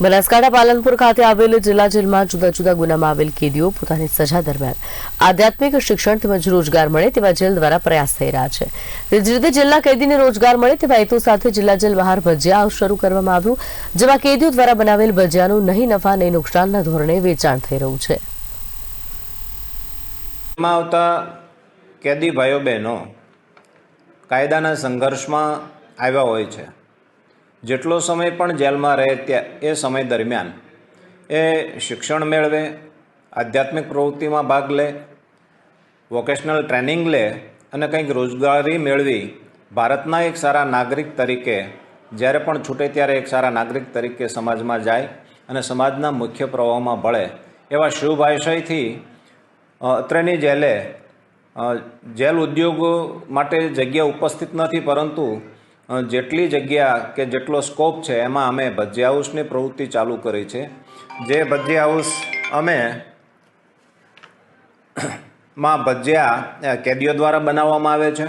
બનાસકાંઠા પાલનપુર ખાતે આવેલ જિલ્લા જેલમાં જુદા જુદા ગુનામાં આવેલ કેદીઓ પોતાની સજા દરમિયાન આધ્યાત્મિક શિક્ષણ તેમજ રોજગાર મળે તેવા જેલ દ્વારા પ્રયાસ થઈ રહ્યા છે. તે જ રીતે જેલના કેદીને રોજગાર મળે તેવા હેતુ સાથે જિલ્લા જેલ બહાર ભજીયા શરૂ કરવામાં આવ્યું, જેમાં કેદીઓ દ્વારા બનાવેલ ભજીયાનું નહીં નફા, નહીં નુકસાનના ધોરણે વેચાણ થઈ રહ્યું છે. આવતા કેદી ભાઈઓ બહેનો કાયદાના સંઘર્ષમાં આવ્યા હોય છે. જેટલો સમય પણ જેલમાં રહે એ સમય દરમિયાન એ શિક્ષણ મેળવે, આધ્યાત્મિક પ્રવૃત્તિમાં ભાગ લે વોકેશનલ ટ્રેનિંગ લે અને કંઈક રોજગારી મેળવી ભારતના એક સારા નાગરિક તરીકે, જ્યારે પણ છૂટે ત્યારે એક સારા નાગરિક તરીકે સમાજમાં જાય અને સમાજના મુખ્ય પ્રવાહમાં ભળે એવા શુભ આશયથી અત્રેની જેલે જેલ ઉદ્યોગો માટે જગ્યા ઉપસ્થિત નથી, પરંતુ જેટલી જગ્યા કે જેટલો સ્કોપ છે, એમાં અમે ભજીયા હાઉસની પ્રવૃત્તિ ચાલુ કરી છે. જે ભજીયા હાઉસ અમે માં ભજીયા કેદીઓ દ્વારા બનાવવામાં આવે છે.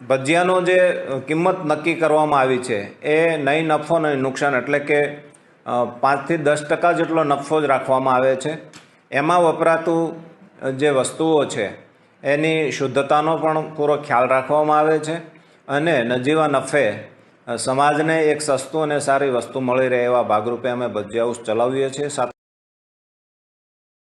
ભજીયાનો જે કિંમત નક્કી કરવામાં આવી છે, એ નહીં નફો, નહીં નુકસાન, એટલે કે પાંચથી દસ ટકા જેટલો નફો જ રાખવામાં આવે છે. એમાં વપરાતું જે વસ્તુઓ છે, એની શુદ્ધતાનો પણ પૂરો ખ્યાલ રાખવામાં આવે છે. અને નજીવા નફે સમાજને એક સસ્તું અને સારી વસ્તુ મળી રહે એવા ભાગરૂપે અમે ભજીયા હાઉસ ચલાવીએ છીએ. સાથે